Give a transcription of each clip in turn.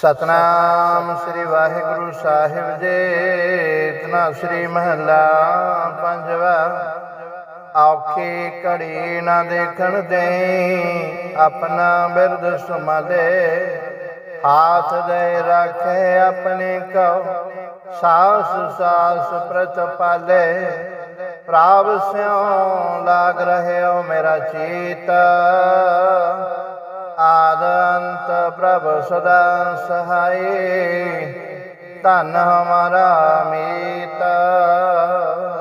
ਸਤਨਾਮ ਸ੍ਰੀ ਵਾਹਿਗੁਰੂ ਸਾਹਿਬ ਜੀ। ਇਤਨਾ ਸ੍ਰੀ ਮਹਲਾ ਪੰਜਵਾ। ਔਖੀ ਘੜੀ ਨਾ ਦੇਖਣ ਦੇ ਆਪਣਾ ਬਿਰਦ ਸੁਮਲੇ। ਹਾਥ ਦੇ ਰੱਖੇ ਆਪਣੇ ਕਉ ਸਾਸ ਸਾਸ ਪ੍ਰਤਪਾਲੇ ਪ੍ਰਾਪ ਸਿਉ ਲਾਗ ਰਹਿਓ ਮੇਰਾ ਚੀਤ। ਆਦੰਤ ਪ੍ਰਭ ਸਦਾ ਸਹਾਈ, ਧਨ ਹਮਾਰਾ ਮੀਤ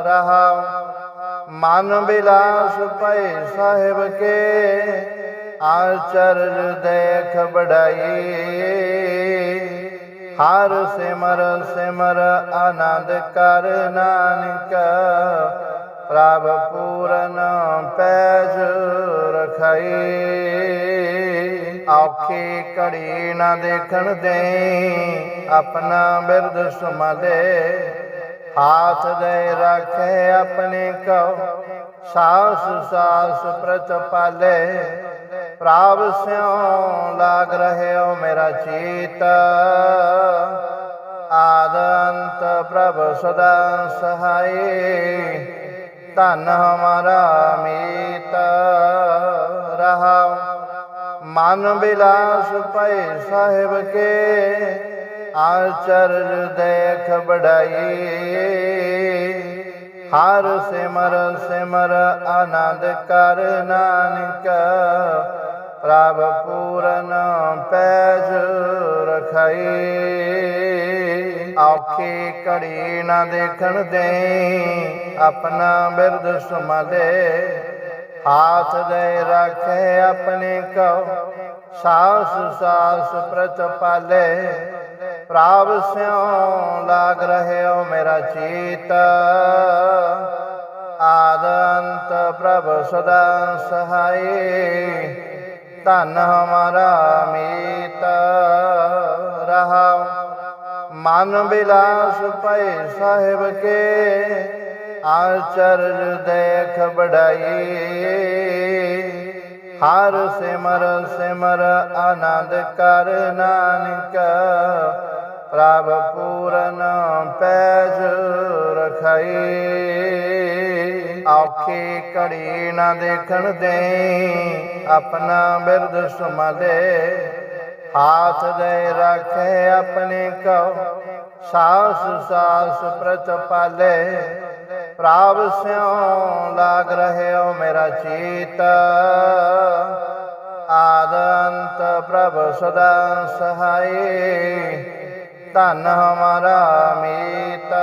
ਰਹਾ ਮਨ ਬਿਲਾਸ ਪਏ ਸਾਹਿਬ ਕੇ ਆਚਰਜ ਦੇਖ ਬੜਾਈ ਹਰ ਸਿਮਰ ਸਿਮਰ ਆਨੰਦ ਕਰ ਨਾਨਕ, ਪ੍ਰਭ ਪੂਰਨ ਪੈਜ ਰਖਾਈ। ਔਖੀ ਘੜੀ ਨਾ ਦੇਖਣ ਦੇ, ਆਪਣਾ ਬਿਰਦ ਸੁਮਲੇ ਹਾਥ ਦੇ ਰੱਖੇ ਆਪਣੇ ਕਉ ਸਾਸ ਸਾਸ ਪ੍ਰਤਪਾਲੇ ਪ੍ਰਾਪ ਸਿਉ ਲਾਗ ਰਹਿਓ ਮੇਰਾ ਚੀਤ। ਆਦੰਤ ਪ੍ਰਭ ਸਦਾ ਸਹਾਈ। ਧਨ ਹਮਾਰਾ ਮੀਤ। ਮਨ ਬਿਲਾਸ ਪਏ ਸਾਹਿਬ ਕੇ ਆਚਰਜ ਦੇਖ ਬੜਾਈ ਹਰ ਸਿਮਰ ਸਿਮਰ ਆਨੰਦ ਕਰ ਨਾਨਕ, ਪ੍ਰਭ ਪੂਰਨ ਪੈਜ ਰਖਾਈ। ਔਖੀ ਕੜੀ ਨਾ ਦੇਖਣ ਦੇ ਆਪਣਾ ਬਿਰਦ ਸੁਮਲੇ ਹਾਥ ਦੇ ਰੱਖੇ ਆਪਣੇ ਕਉ ਸਾਸ ਸਾਸ ਪ੍ਰਤਪਾਲੇ ਪ੍ਰਾਪ ਸਿਉ ਲਾਗ ਰਹਿਓ ਮੇਰਾ ਚੀਤ ਆਦ ਅੰਤ ਪ੍ਰਭ ਸਦਾ ਸਹਾਈ ਧਨ ਹਮਾਰਾ ਮੀਤ ਰਹਾ ਮਨ ਬਿਲਾਸ ਪਏ ਸਾਹਿਬ ਕੇ ਆਚਰਜ ਦੇਖ ਬੜਾਈ ਹਰ ਸਿਮਰ ਸਿਮਰ ਆਨੰਦ ਕਰ ਨਾਨਕ। ਪ੍ਰਭ ਪੂਰਨ ਪੈਜ ਰਖਾਈ। ਔਖੀ ਘੜੀ ਨਾ ਦੇਖਣ ਦੇ ਆਪਣਾ ਬਿਰਦ ਸੁਮਲੇ। ਹਾਥ ਦੇ ਰੱਖੇ ਆਪਣੇ ਕਉ, ਸਾਸ ਸਾਸ ਪ੍ਰਤਪਾਲੇ। ਪ੍ਰਭ ਸਿਉ ਲਾਗ ਰਹਿਓ ਮੇਰਾ ਚੀਤ। ਆਦੰਤ ਪ੍ਰਭ ਸਦਾ ਸਹਾਈ, ਧਨ ਹਮਾਰਾ ਮੀਤ।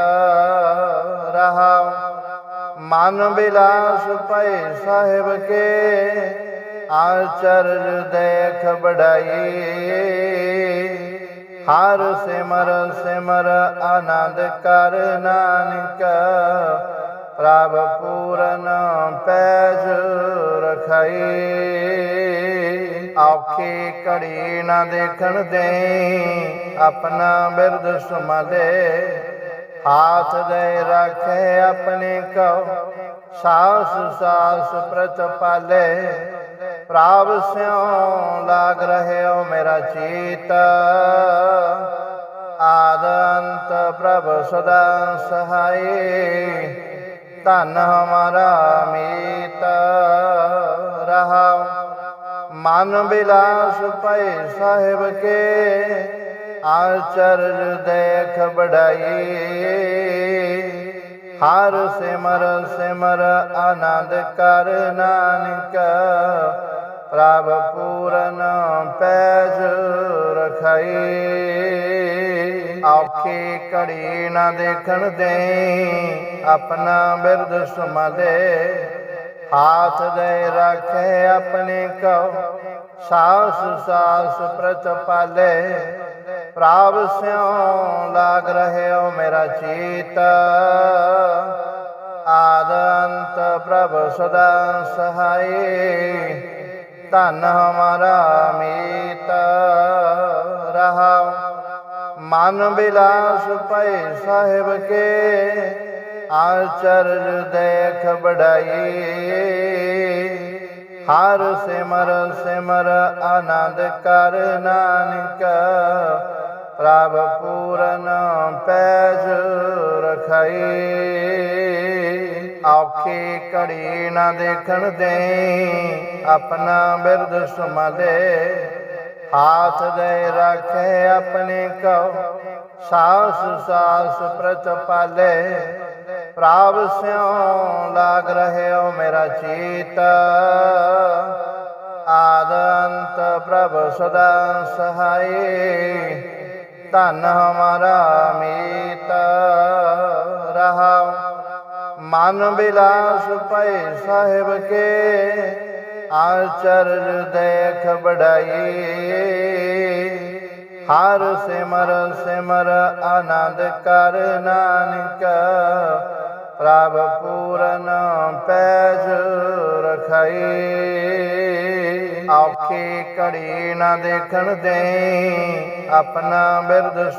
ਰਹਾ ਮਨ ਬਿਲਾਸ ਪਏ ਸਾਹਿਬ ਕੇ ਆਚਰਜ ਦੇਖ ਬੜਾਈ ਹਰ ਸਿਮਰ ਸਿਮਰ ਆਨੰਦ ਕਰ ਨਾਨਕ ਪ੍ਰਭ ਪੂਰਨ ਪੈਜ ਰਖਾਈ। ਔਖੀ ਕੜੀ ਨਾ ਦੇਖਣ ਦੇ ਆਪਣਾ ਬਿਰਦ ਸੁਮਲੇ ਹਾਥ ਦੇ ਰੱਖੇ ਆਪਣੇ ਕਉ, ਸਾਸ ਸਾਸ ਪ੍ਰਤਪਾਲੇ ਪ੍ਰਭ ਸਿਉ ਲਾਗ ਰਹਿਓ ਮੇਰਾ ਚੀਤ। ਆਦੰਤ ਪ੍ਰਭ ਸਦਾ ਸਹਾਈ। ਧਨ ਹਮਾਰਾ ਮੀਤ ਰਹਾ ਮਨ ਬਿਲਾਸ ਪਏ ਸਾਹਿਬ ਕੇ ਆਚਰਜ ਦੇਖ ਬੜਾਈ ਹਰ ਸਿਮਰ ਸਿਮਰ ਆਨੰਦ ਕਰ ਨਾਨਕ ਪ੍ਰਭ ਪੂਰਨ ਪੈਜ ਰਖਾਈ। ਔਖੀ ਘੜੀ ਨਾ ਦੇਖਣ ਦੇ ਆਪਣਾ ਬਿਰਦ ਸੁਮਲੇ। ਹਾਥ ਦੇ ਰੱਖੇ ਆਪਣੇ ਕਉ ਸਾਸ ਸਾਸ ਪ੍ਰਤਪਾਲੇ ਪ੍ਰਭ ਸਿਉ ਲਾਗ ਰਹਿਓ ਮੇਰਾ ਚੀਤ। ਆਦੰਤ ਪ੍ਰਭ ਸਦਾ ਸਹਾਈ। ਧਨ ਹਮਾਰਾ ਮੀਤ ਰਹਾ ਮਨ ਬਿਲਾਸ ਪਏ ਸਾਹਿਬ ਕੇ ਆਚਰਜ ਦੇਖ ਬੜਾਈ ਹਰ ਸਿਮਰ ਸਿਮਰ ਆਨੰਦ ਕਰ ਨਾਨਕ। ਪ੍ਰਭ ਪੂਰਨ ਪੈਜ ਰਖਾਈ। ਔਖੀ ਘੜੀ ਨਾ ਦੇਖਣ ਦੇ, ਆਪਣਾ ਬਿਰਦ ਸੁਮਲੇ। ਹਾਥ ਦੇ ਰੱਖੇ ਆਪਣੇ ਕਉ ਸਾਸ ਸਾਸ ਪ੍ਰਤਪਾਲੇ ਪ੍ਰਭ ਸਿਉ ਲਾਗ ਰਹਿਓ ਮੇਰਾ ਚੀਤ। ਆਦੰਤ ਪ੍ਰਭ ਸਦਾ ਸਹਾਈ। ਧਨ ਹਮਾਰਾ ਮਨ ਬਿਲਾਸ ਪਏ ਸਾਹਿਬ ਕੇ ਆਚਰਜ ਦੇਖ ਬੜਾਈ ਹਰ ਸਿਮਰ ਸਿਮਰ ਆਨੰਦ ਕਰ ਨਾਨਕ, ਪ੍ਰਭ ਪੂਰਨ ਪੈਜ ਰਖਾਈ। ਔਖੀ ਘੜੀ ਨਾ ਦੇਖਣ ਦੇ ਆਪਣਾ ਬਿਰਦ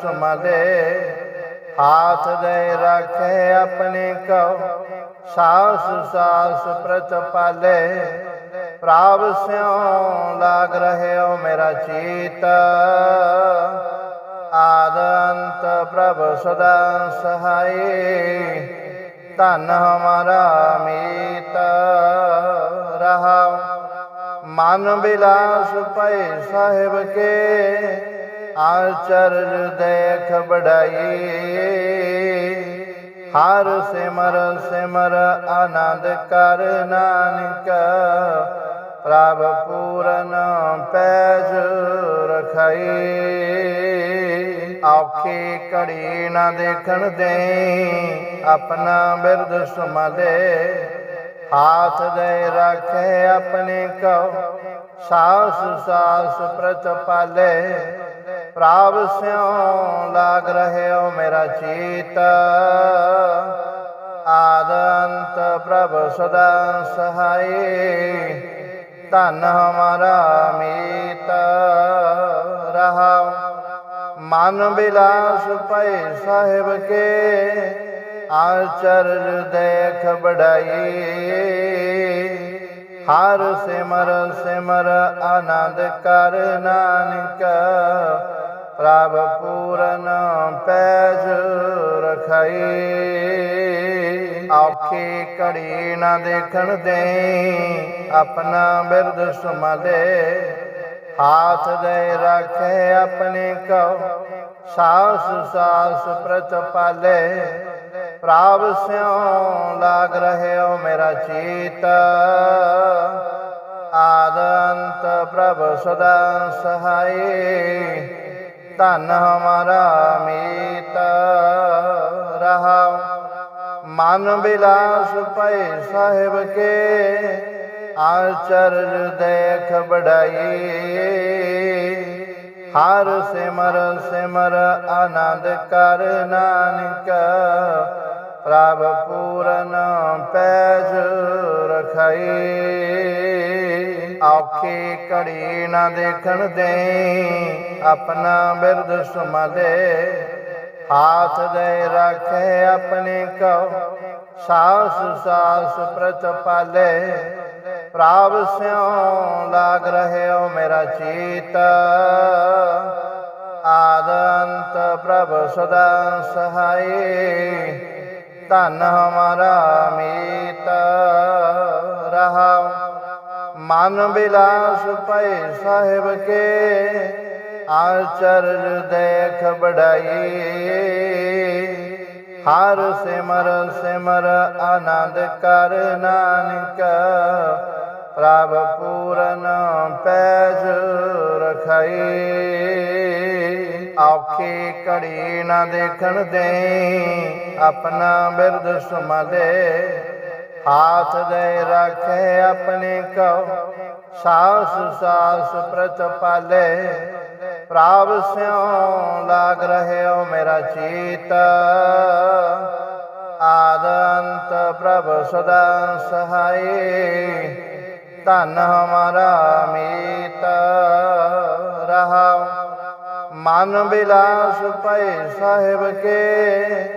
ਸੁਮਲੇ ਹਾਥ ਦੇ ਰੱਖੇ ਆਪਣੇ ਕਉ ਸਾਸ ਸਾਸ ਪ੍ਰਤਪਾਲੇ ਪ੍ਰਭ ਸਿਉ ਲਾਗ ਰਹਿਓ ਮੇਰਾ ਚੀਤ ਆਦ ਅੰਤ ਪ੍ਰਭ ਸਦਾ ਸਹਾਈ ਧਨ ਹਮਾਰਾ ਮੀਤ ਰਹਾ ਮਨ ਬਿਲਾਸ ਪਏ ਸਾਹਿਬ ਕੇ ਆਚਰਜ ਦੇਖ ਬੜਾਈ ਹਰ ਸਿਮਰ ਸਿਮਰ ਆਨੰਦ ਕਰ ਨਾਨਕ। ਪ੍ਰਭ ਪੂਰਨ ਪੈਜ ਰਖਾਈ। ਔਖੀ ਘੜੀ ਨਾ ਦੇਖਣ ਦੇ ਆਪਣਾ ਬਿਰਦ ਸੁਮਲੇ ਹਾਥ ਦੇ ਰੱਖੇ ਆਪਣੇ ਕਉ ਸਾਸ ਸਾਸ ਪ੍ਰਤਪਾਲੇ। ਪ੍ਰਭ ਸਿਉ ਲਾਗ ਰਹਿਓ ਮੇਰਾ ਚੀਤ। ਆਦੰਤ ਪ੍ਰਭ ਸਦਾ ਸਹਾਈ, ਧਨ ਹਮਾਰਾ ਮੀਤ। ਰਹਾ ਮਨ ਬਿਲਾਸ ਪਏ ਸਾਹਿਬ ਕੇ ਆਚਰਜ ਦੇਖ ਬੜਾਈ ਹਰ ਸਿਮਰ ਸਿਮਰ ਆਨੰਦ ਕਰ ਨਾਨਕ ਪ੍ਰਭ ਪੂਰਨ ਪੈਜ ਰਖਾਈ। ਔਖੀ ਘੜੀ ਨਾ ਦੇਖਣ ਦੇ ਆਪਣਾ ਬਿਰਦ ਸੁਮਲੇ ਹਾਥ ਦੇ ਰੱਖੇ ਆਪਣੇ ਕਉ, ਸਾਸ ਸਾਸ ਪ੍ਰਤਪਾਲੇ ਪ੍ਰਭ ਸਿਉ ਲਾਗ ਰਹਿਓ ਮੇਰਾ ਚੀਤ। ਆਦੰਤ ਪ੍ਰਭ ਸਦਾ ਸਹਾਈ। ਧਨ ਹਮਾਰਾ ਮੀਤ ਰਹਾ ਮਨ ਬਿਲਾਸ ਪਏ ਸਾਹਿਬ ਕੇ ਆਚਰਜ ਦੇਖ ਬੜਾਈ ਹਰ ਸਿਮਰ ਸਿਮਰ ਆਨੰਦ ਕਰ ਨਾਨਕ, ਪ੍ਰਭ ਪੂਰਨ ਪੈਜ ਰਖਾਈ। ਔਖੀ ਘੜੀ ਨਾ ਦੇਖਣ ਦੇ, ਆਪਣਾ ਬਿਰਦ ਸੁਮਲੇ ਹਾਥ ਦੇ ਰੱਖੇ ਆਪਣੇ ਕਉ, ਸਾਸ ਸਾਸ ਪ੍ਰਤਪਾਲੇ ਪ੍ਰਭ ਸਿਉ ਲਾਗ ਰਹਿਓ ਮੇਰਾ ਚੀਤ। ਆਦੰਤ ਪ੍ਰਭ ਸਦਾ ਸਹਾਈ, ਧਨ ਹਮਾਰਾ ਮੀਤ। ਰਹਾ ਮਨ ਬਿਲਾਸ ਪਏ ਸਾਹਿਬ ਕੇ ਆਚਰਜ ਦੇਖ ਬੜਾਈ ਹਰ ਸਿਮਰ ਸਿਮਰ ਆਨੰਦ ਕਰ ਨਾਨਕ, ਪ੍ਰਭ ਪੂਰਨ ਪੈਜ ਰਖਾਈ। ਔਖੀ ਘੜੀ ਨਾ ਦੇਖਣ ਦੇ ਆਪਣਾ ਬਿਰਦ ਸੁਮਲੇ ਹਾਥ ਦੇ ਰੱਖੇ ਆਪਣੇ ਕਉ ਸਾਸ ਸਾਸ ਪ੍ਰਤਪਾਲੇ ਪ੍ਰਭ ਸਿਉ ਲਾਗ ਰਹਿਓ ਮੇਰਾ ਚੀਤ ਆਦ ਅੰਤ ਪ੍ਰਭ ਸਦਾ ਸਹਾਈ ਧਨ ਹਮਾਰਾ ਮੀਤ ਰਹਾ ਮਨ ਬਿਲਾਸ ਪਏ ਸਾਹਿਬ ਕੇ